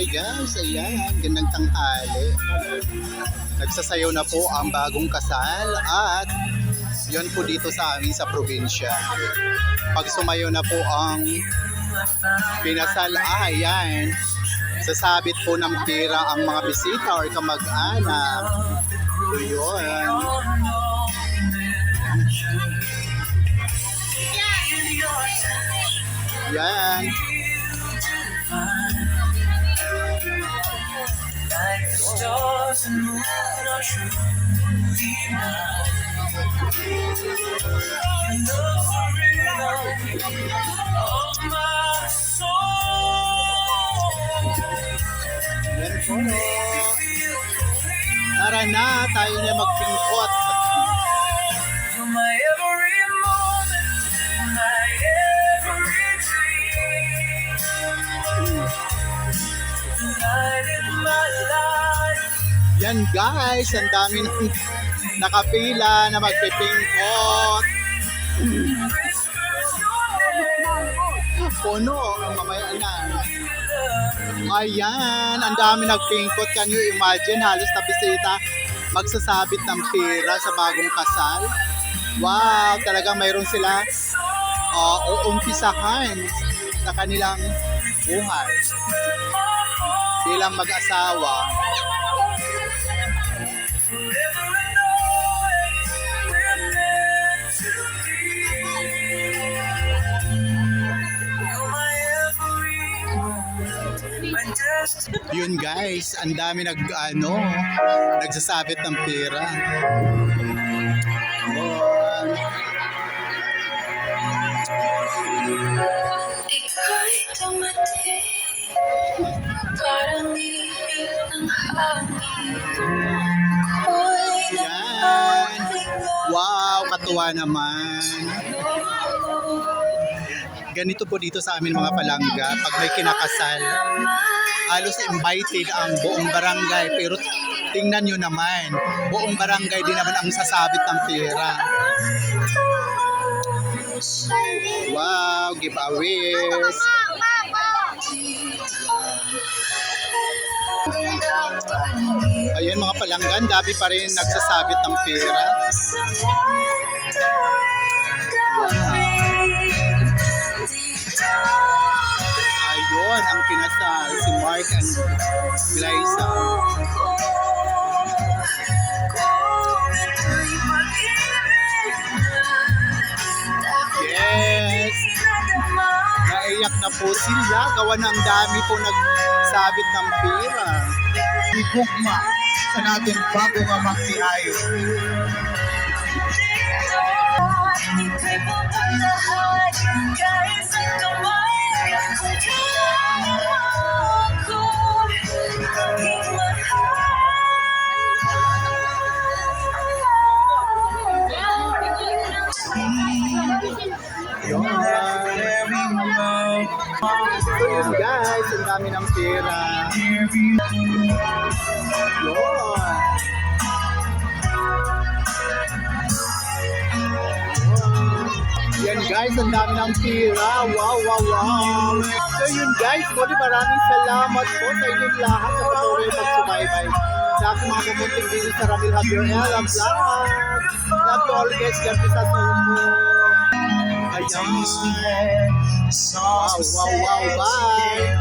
Hi guys, ayan, gandang tanghali. Nagsasayaw na po ang bagong kasal at yon po dito sa amin sa probinsya. Pag sumayo na po ang pinasal, ah, ayan, sasabit po ng pira ang mga bisita or kamag-anak. So, yun. Yan. Tara na, tayo na magpingkot. Yan guys, ang dami ng nakapila na magpipingkot. Name. Puno, mamaya na. Ayan, ang dami nagpingkot. Can you imagine? Halos na bisita magsasabit ng pera sa bagong kasal. Wow, talagang mayroon sila uh, uumpisahan sa kanilang buhay bilang mag-asawa. Yun guys, ang dami nag ano, nagsasabit ng pera. Ika'y dumating Parang ihip ng hangin Ako'y. Wow, katuwa naman. Ganito po dito sa amin mga palangga, pag may kinakasal, halos invited ang buong barangay. Pero tingnan nyo naman, buong barangay din naman ang sasabit ng pera. Wow, giveaways. Ayun mga palanggan, dami pa rin nagsasabit ng pera. Mark and Glyza. Yes! Naiyak na po sila, gawa ng dami po nagsabit ng pera. Igugma sa natin bago. Ika'y papalahat kahit sa kamay Kung Yun. So yun guys, ang dami ng pera. Yun. Yan guys, ang dami ng pera. Wow, wow, wow. So yun guys, muli maraming salamat po sa inyong lahat sa patuloy pagsubaybay. Sa aking mga pumunting dito sa Ramil Javier Ella Vlog. Love you all guys. God bless us all. Wow, wow, wow. Bye.